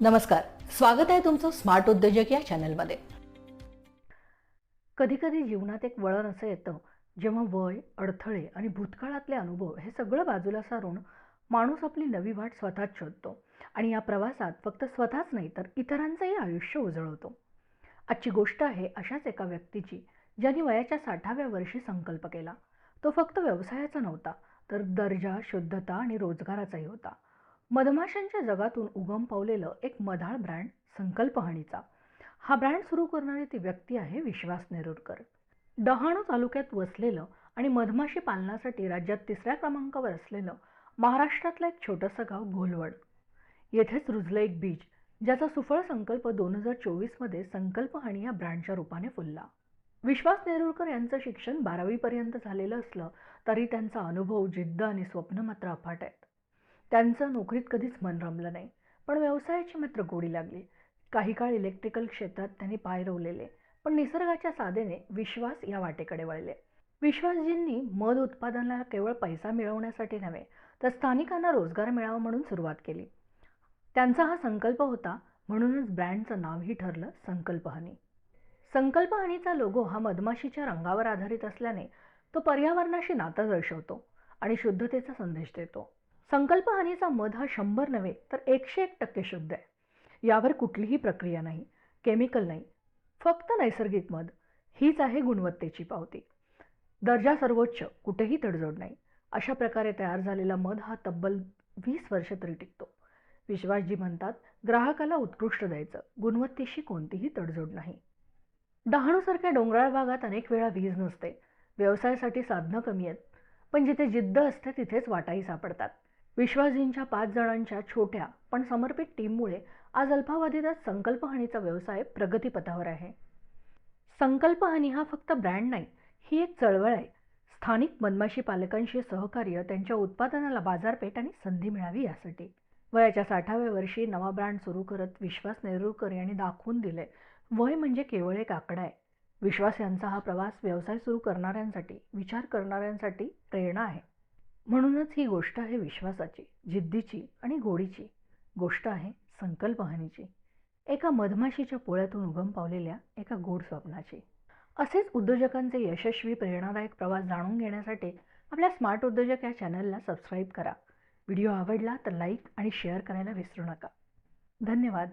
नमस्कार. स्वागत आहे तुमचं स्मार्ट उद्योजक या चॅनलमध्ये कधीकधी जीवनात एक वळण असं येतं जेव्हा वय अडथळे आणि भूतकाळातले अनुभव हे सगळं बाजूला सारून माणूस आपली नवी वाट स्वतःच शोधतो आणि या प्रवासात फक्त स्वतःच नाही तर इतरांचंही आयुष्य उजळवतो. आजची गोष्ट आहे अशाच एका व्यक्तीची ज्याने वयाच्या साठाव्या वर्षी संकल्प केला. तो फक्त व्यवसायाचा नव्हता तर दर्जा शुद्धता आणि रोजगाराचाही होता. मधमाशांच्या जगातून उगम पावलेलं एक मधाळ ब्रँड संकल्पहाणीचा. हा ब्रँड सुरू करणारी ती व्यक्ती आहे विश्वास नेरुरकर. डहाणू तालुक्यात वसलेलं आणि मधमाशी पालनासाठी राज्यात तिसऱ्या क्रमांकावर असलेलं महाराष्ट्रातलं एक छोटंसं गाव घोलवड. येथेच रुजलं एक बीज ज्याचा सुफळ संकल्प दोन हजार चोवीसमध्ये संकल्पहाणी या ब्रँडच्या रूपाने फुलला. विश्वास नेरुरकर यांचं शिक्षण बारावीपर्यंत झालेलं असलं तरी त्यांचा अनुभव जिद्द आणि स्वप्न मात्र अफाट आहेत. त्यांचं नोकरीत कधीच मन रमलं नाही. पण व्यवसायाची मात्र गोडी लागली. काही काळ इलेक्ट्रिकल क्षेत्रात त्यांनी पाय रोवलेले पण निसर्गाच्या साधेने विश्वास या वाटेकडे वळले. विश्वासजींनी मध उत्पादनाला केवळ पैसा मिळवण्यासाठी नव्हे तर स्थानिकांना रोजगार मिळावा म्हणून सुरुवात केली. त्यांचा हा संकल्प होता म्हणूनच ब्रँडचं नावही ठरलं संकल्पहानी. संकल्पहानीचा लोगो हा मधमाशीच्या रंगावर आधारित असल्याने तो पर्यावरणाशी नातं दर्शवतो आणि शुद्धतेचा संदेश देतो. संकल्पहानीचा मध हा शंभर नव्हे तर एकशे एक टक्के शुद्ध आहे. यावर कुठलीही प्रक्रिया नाही केमिकल नाही फक्त नैसर्गिक मध. हीच आहे गुणवत्तेची पावती. दर्जा सर्वोच्च कुठेही तडजोड नाही. अशा प्रकारे तयार झालेला मध हा तब्बल वीस वर्ष तरी टिकतो. विश्वासजी म्हणतात ग्राहकाला उत्कृष्ट द्यायचं गुणवत्तेशी कोणतीही तडजोड नाही. डहाणूसारख्या डोंगराळ भागात अनेक वेळा वीज नसते. व्यवसायासाठी साधनं कमी आहेत पण जिथे जिद्द असते तिथेच वाटाही सापडतात. विश्वासजींच्या पाच जणांच्या छोट्या पण समर्पित टीममुळे आज अल्पावधीतच संकल्पहानीचा व्यवसाय प्रगतीपथावर आहे. संकल्पहानी हा फक्त ब्रँड नाही ही एक चळवळ आहे. स्थानिक मधमाशी पालकांशी सहकार्य त्यांच्या उत्पादनाला बाजारपेठ आणि संधी मिळावी यासाठी. वयाच्या साठाव्या वर्षी नवा ब्रँड सुरू करत विश्वास नेरूरकर यांनी दाखवून दिले वय म्हणजे केवळ एक आकडा आहे. विश्वास यांचा हा प्रवास व्यवसाय सुरू करणाऱ्यांसाठी विचार करणाऱ्यांसाठी प्रेरणा आहे. म्हणूनच ही गोष्ट आहे विश्वासाची जिद्दीची आणि गोडीची. गोष्ट आहे संकल्पहानीची. एका मधमाशीच्या पोळ्यातून उगम पावलेल्या एका गोड स्वप्नाची. असेच उद्योजकांचे यशस्वी प्रेरणादायक प्रवास जाणून घेण्यासाठी आपल्या स्मार्ट उद्योजक या चॅनलला सबस्क्राईब करा. व्हिडिओ आवडला तर लाईक आणि शेअर करायला विसरू नका. धन्यवाद.